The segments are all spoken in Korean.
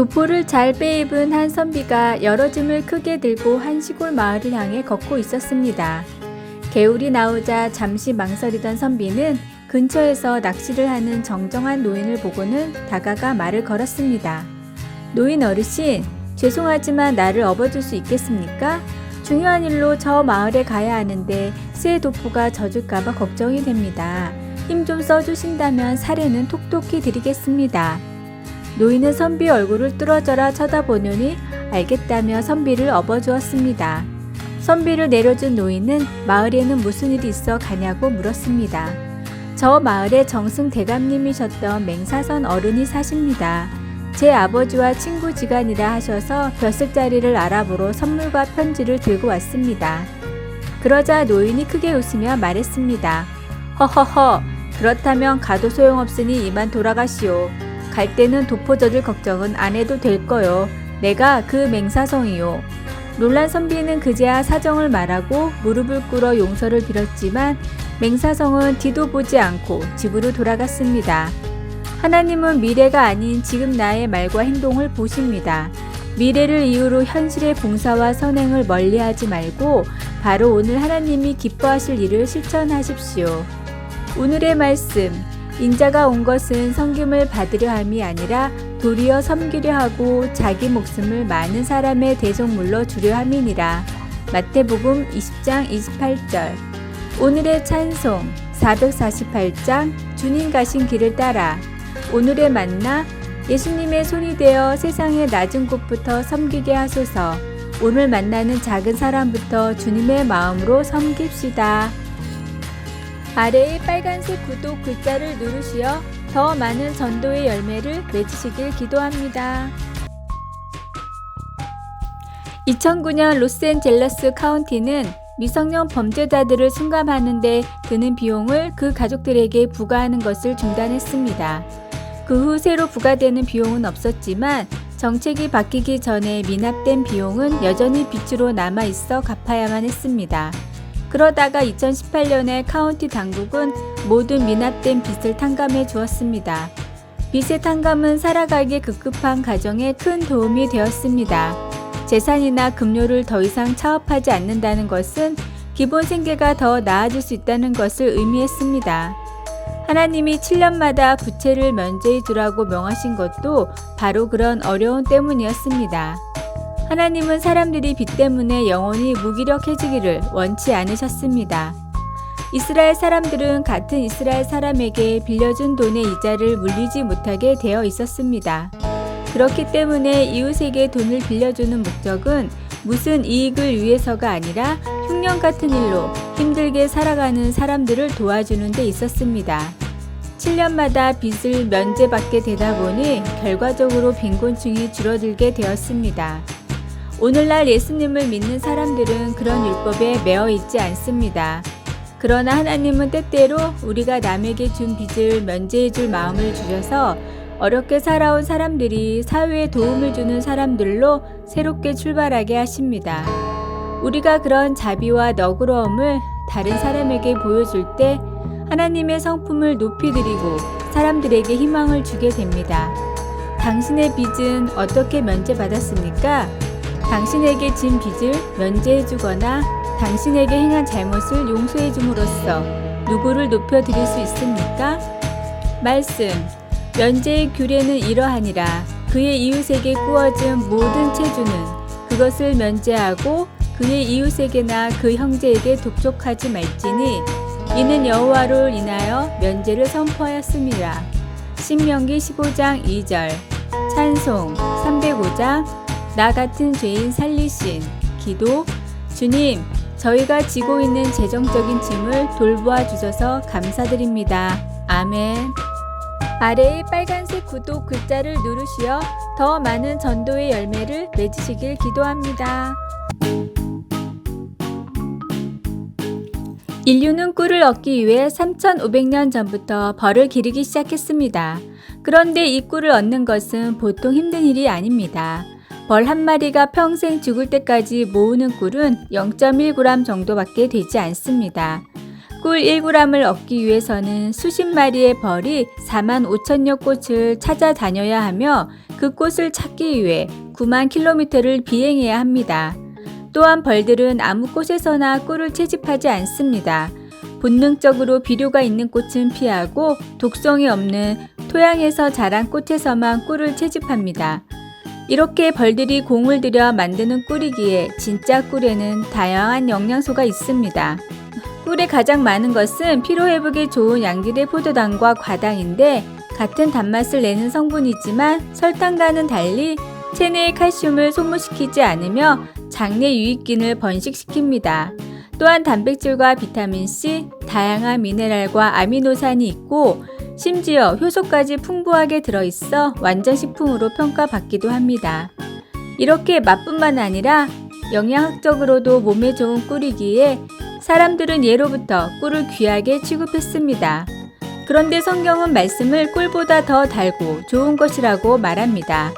도포를 잘 빼입은 한 선비가 여러 짐을 크게 들고 한 시골 마을을 향해 걷고 있었습니다. 개울이 나오자 잠시 망설이던 선비는 근처에서 낚시를 하는 정정한 노인을 보고는 다가가 말을 걸었습니다. 노인 어르신, 죄송하지만 나를 업어줄 수 있겠습니까? 중요한 일로 저 마을에 가야 하는데 새 도포가 젖을까봐 걱정이 됩니다. 힘 좀 써주신다면 사례는 톡톡히 드리겠습니다. 노인은 선비 얼굴을 뚫어져라 쳐다보느니 알겠다며 선비를 업어주었습니다. 선비를 내려준 노인은 마을에는 무슨 일이 있어 가냐고 물었습니다. 저 마을에 정승 대감님이셨던 맹사선 어른이 사십니다. 제 아버지와 친구 지간이라 하셔서 벼슬자리를 알아보러 선물과 편지를 들고 왔습니다. 그러자 노인이 크게 웃으며 말했습니다. 허허허, 그렇다면 가도 소용없으니 이만 돌아가시오. 갈 때는 도포젖을 걱정은 안 해도 될 거요. 내가 그 맹사성이요. 놀란 선비는 그제야 사정을 말하고 무릎을 꿇어 용서를 빌었지만 맹사성은 뒤도 보지 않고 집으로 돌아갔습니다. 하나님은 미래가 아닌 지금 나의 말과 행동을 보십니다. 미래를 이유로 현실의 봉사와 선행을 멀리하지 말고 바로 오늘 하나님이 기뻐하실 일을 실천하십시오. 오늘의 말씀 인자가 온 것은 섬김을 받으려 함이 아니라 도리어 섬기려 하고 자기 목숨을 많은 사람의 대속물로 주려 함이니라. 마태복음 20장 28절. 오늘의 찬송 448장 주님 가신 길을 따라. 오늘의 만나 예수님의 손이 되어 세상의 낮은 곳부터 섬기게 하소서. 오늘 만나는 작은 사람부터 주님의 마음으로 섬깁시다. 아래의 빨간색 구독 글자를 누르시어 더 많은 전도의 열매를 맺으시길 기도합니다. 2009년 로스앤젤러스 카운티는 미성년 범죄자들을 순감하는데 드는 비용을 그 가족들에게 부과하는 것을 중단했습니다. 그 후 새로 부과되는 비용은 없었지만 정책이 바뀌기 전에 미납된 비용은 여전히 빚으로 남아 있어 갚아야만 했습니다. 그러다가 2018년에 카운티 당국은 모든 미납된 빚을 탕감해 주었습니다. 빚의 탕감은 살아가기 급급한 가정에 큰 도움이 되었습니다. 재산이나 급료를 더 이상 차업하지 않는다는 것은 기본 생계가 더 나아질 수 있다는 것을 의미했습니다. 하나님이 7년마다 부채를 면제해 주라고 명하신 것도 바로 그런 어려움 때문이었습니다. 하나님은 사람들이 빚 때문에 영원히 무기력해지기를 원치 않으셨습니다. 이스라엘 사람들은 같은 이스라엘 사람에게 빌려준 돈의 이자를 물리지 못하게 되어 있었습니다. 그렇기 때문에 이웃에게 돈을 빌려주는 목적은 무슨 이익을 위해서가 아니라 흉년 같은 일로 힘들게 살아가는 사람들을 도와주는 데 있었습니다. 7년마다 빚을 면제받게 되다 보니 결과적으로 빈곤층이 줄어들게 되었습니다. 오늘날 예수님을 믿는 사람들은 그런 율법에 매어 있지 않습니다. 그러나 하나님은 때때로 우리가 남에게 준 빚을 면제해 줄 마음을 주셔서 어렵게 살아온 사람들이 사회에 도움을 주는 사람들로 새롭게 출발하게 하십니다. 우리가 그런 자비와 너그러움을 다른 사람에게 보여줄 때 하나님의 성품을 높이 드리고 사람들에게 희망을 주게 됩니다. 당신의 빚은 어떻게 면제받았습니까? 당신에게 진 빚을 면제해 주거나 당신에게 행한 잘못을 용서해 줌으로써 누구를 높여 드릴 수 있습니까? 말씀 면제의 규례는 이러하니라 그의 이웃에게 꾸어진 모든 체주는 그것을 면제하고 그의 이웃에게나 그 형제에게 독촉하지 말지니 이는 여호와로 인하여 면제를 선포하였습니다. 신명기 15장 2절 찬송 305장 나 같은 죄인 살리신 기도 주님 저희가 지고 있는 재정적인 짐을 돌보아 주셔서 감사드립니다. 아멘. 아래의 빨간색 구독 글자를 누르시어 더 많은 전도의 열매를 맺으시길 기도합니다. 인류는 꿀을 얻기 위해 3,500년 전부터 벌을 기르기 시작했습니다. 그런데 이 꿀을 얻는 것은 보통 힘든 일이 아닙니다. 벌 한 마리가 평생 죽을 때까지 모으는 꿀은 0.1g 정도밖에 되지 않습니다. 꿀 1g을 얻기 위해서는 수십 마리의 벌이 4만 5천여 꽃을 찾아다녀야 하며 그 꽃을 찾기 위해 9만 킬로미터를 비행해야 합니다. 또한 벌들은 아무 꽃에서나 꿀을 채집하지 않습니다. 본능적으로 비료가 있는 꽃은 피하고 독성이 없는 토양에서 자란 꽃에서만 꿀을 채집합니다. 이렇게 벌들이 공을 들여 만드는 꿀이기에 진짜 꿀에는 다양한 영양소가 있습니다. 꿀에 가장 많은 것은 피로회복에 좋은 양질의 포도당과 과당인데 같은 단맛을 내는 성분이지만 설탕과는 달리 체내의 칼슘을 소모시키지 않으며 장내 유익균을 번식시킵니다. 또한 단백질과 비타민C, 다양한 미네랄과 아미노산이 있고 심지어 효소까지 풍부하게 들어있어 완전 식품으로 평가받기도 합니다. 이렇게 맛뿐만 아니라 영양학적으로도 몸에 좋은 꿀이기에 사람들은 예로부터 꿀을 귀하게 취급했습니다. 그런데 성경은 말씀을 꿀보다 더 달고 좋은 것이라고 말합니다.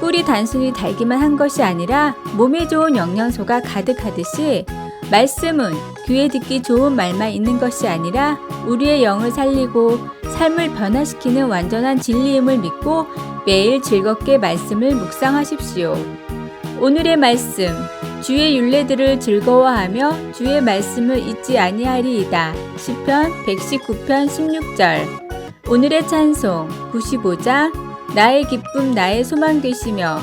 꿀이 단순히 달기만 한 것이 아니라 몸에 좋은 영양소가 가득하듯이 말씀은 귀에 듣기 좋은 말만 있는 것이 아니라 우리의 영을 살리고 삶을 변화시키는 완전한 진리임을 믿고 매일 즐겁게 말씀을 묵상하십시오. 오늘의 말씀 주의 윤례들을 즐거워하며 주의 말씀을 잊지 아니하리이다. 시편 119편 16절. 오늘의 찬송 95장 나의 기쁨 나의 소망 되시며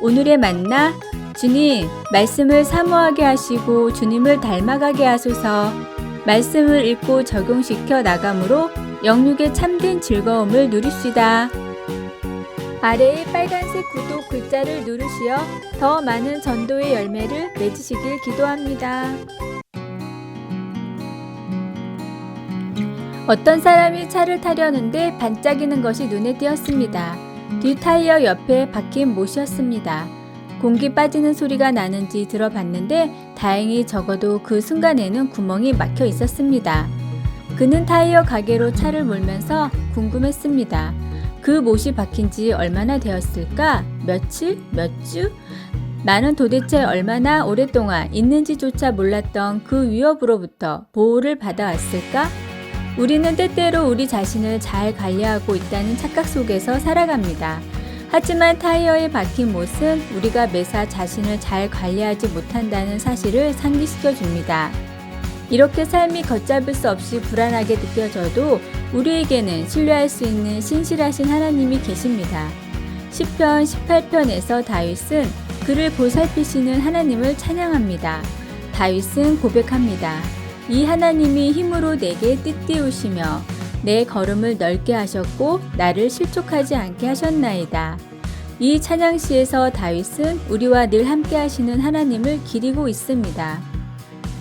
오늘의 만나 주님 말씀을 사모하게 하시고 주님을 닮아가게 하소서. 말씀을 읽고 적용시켜 나감으로 영육의 참된 즐거움을 누립시다. 아래의 빨간색 구독 글자를 누르시어 더 많은 전도의 열매를 맺으시길 기도합니다. 어떤 사람이 차를 타려는데 반짝이는 것이 눈에 띄었습니다. 뒤 타이어 옆에 박힌 못이었습니다. 공기 빠지는 소리가 나는지 들어봤는데 다행히 적어도 그 순간에는 구멍이 막혀 있었습니다. 그는 타이어 가게로 차를 몰면서 궁금했습니다. 그 못이 박힌 지 얼마나 되었을까? 며칠? 몇 주? 나는 도대체 얼마나 오랫동안 있는지조차 몰랐던 그 위협으로부터 보호를 받아왔을까? 우리는 때때로 우리 자신을 잘 관리하고 있다는 착각 속에서 살아갑니다. 하지만 타이어에 박힌 못은 우리가 매사 자신을 잘 관리하지 못한다는 사실을 상기시켜 줍니다. 이렇게 삶이 걷잡을 수 없이 불안하게 느껴져도 우리에게는 신뢰할 수 있는 신실하신 하나님이 계십니다. 10편 18편에서 다윗은 그를 보살피시는 하나님을 찬양합니다. 다윗은 고백합니다. 이 하나님이 힘으로 내게 띠띠우시며 내 걸음을 넓게 하셨고 나를 실족하지 않게 하셨나이다. 이 찬양시에서 다윗은 우리와 늘 함께 하시는 하나님을 기리고 있습니다.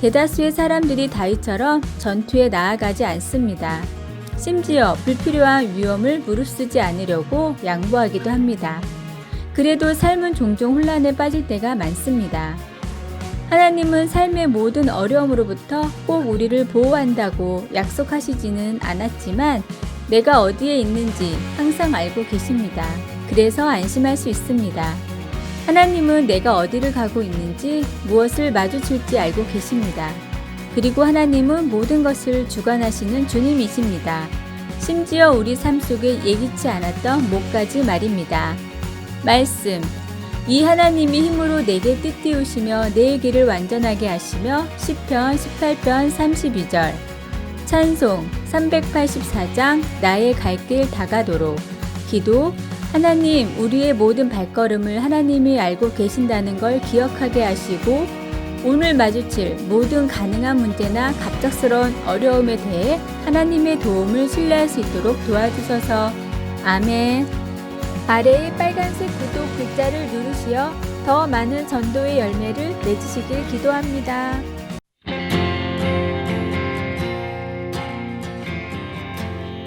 대다수의 사람들이 다윗처럼 전투에 나아가지 않습니다. 심지어 불필요한 위험을 무릅쓰지 않으려고 양보하기도 합니다. 그래도 삶은 종종 혼란에 빠질 때가 많습니다. 하나님은 삶의 모든 어려움으로부터 꼭 우리를 보호한다고 약속하시지는 않았지만 내가 어디에 있는지 항상 알고 계십니다. 그래서 안심할 수 있습니다. 하나님은 내가 어디를 가고 있는지 무엇을 마주칠지 알고 계십니다. 그리고 하나님은 모든 것을 주관하시는 주님이십니다. 심지어 우리 삶 속에 예기치 않았던 목까지 말입니다. 말씀. 이 하나님이 힘으로 내게 띠띠우시며 내 길을 완전하게 하시며 10편 18편 32절 찬송 384장 나의 갈 길 다가도록 기도 하나님 우리의 모든 발걸음을 하나님이 알고 계신다는 걸 기억하게 하시고 오늘 마주칠 모든 가능한 문제나 갑작스러운 어려움에 대해 하나님의 도움을 신뢰할 수 있도록 도와주셔서 아멘. 아래의 빨간색 구독 글자를 누르시어 더 많은 전도의 열매를 맺으시길 기도합니다.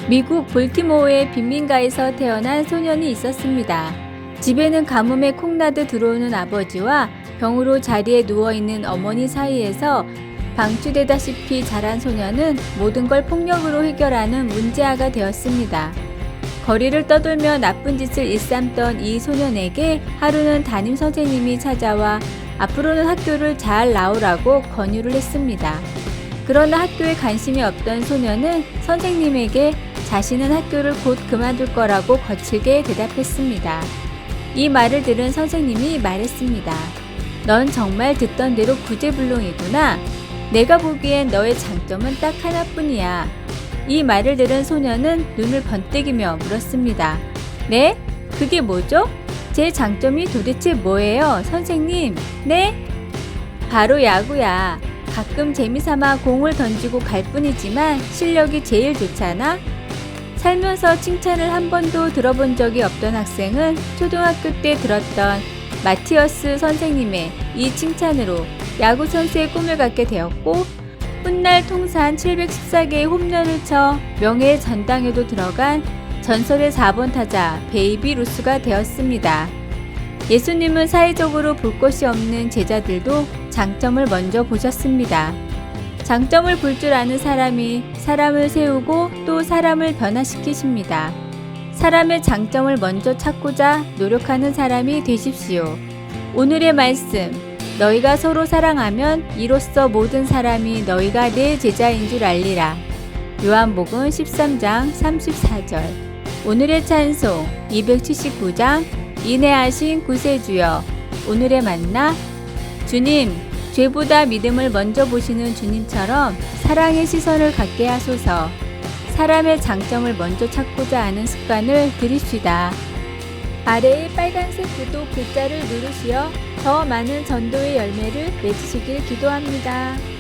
미국 볼티모어의 빈민가에서 태어난 소년이 있었습니다. 집에는 가뭄에 콩나듯 들어오는 아버지와 병으로 자리에 누워있는 어머니 사이에서 방치되다시피 자란 소년은 모든 걸 폭력으로 해결하는 문제아가 되었습니다. 거리를 떠돌며 나쁜 짓을 일삼던 이 소년에게 하루는 담임 선생님이 찾아와 앞으로는 학교를 잘 나오라고 권유를 했습니다. 그러나 학교에 관심이 없던 소녀는 선생님에게 자신은 학교를 곧 그만둘 거라고 거칠게 대답했습니다. 이 말을 들은 선생님이 말했습니다. 넌 정말 듣던 대로 구제불능이구나. 내가 보기엔 너의 장점은 딱 하나뿐이야. 이 말을 들은 소녀는 눈을 번뜩이며 물었습니다. 네? 그게 뭐죠? 제 장점이 도대체 뭐예요, 선생님? 네? 바로 야구야. 가끔 재미삼아 공을 던지고 갈 뿐이지만 실력이 제일 좋잖아? 살면서 칭찬을 한 번도 들어본 적이 없던 학생은 초등학교 때 들었던 마티어스 선생님의 이 칭찬으로 야구 선수의 꿈을 갖게 되었고 훗날 통산 714개의 홈런을 쳐 명예의 전당에도 들어간 전설의 4번 타자 베이비 루스가 되었습니다. 예수님은 사회적으로 볼 것이 없는 제자들도 장점을 먼저 보셨습니다. 장점을 볼 줄 아는 사람이 사람을 세우고 또 사람을 변화시키십니다. 사람의 장점을 먼저 찾고자 노력하는 사람이 되십시오. 오늘의 말씀. 너희가 서로 사랑하면 이로써 모든 사람이 너희가 내 제자인 줄 알리라. 요한복음 13장 34절. 오늘의 찬송 279장 인내하신 구세주여. 오늘의 만나 주님, 죄보다 믿음을 먼저 보시는 주님처럼 사랑의 시선을 갖게 하소서. 사람의 장점을 먼저 찾고자 하는 습관을 들이시다. 아래의 빨간색 구독 글자를 누르시어 더 많은 전도의 열매를 맺으시길 기도합니다.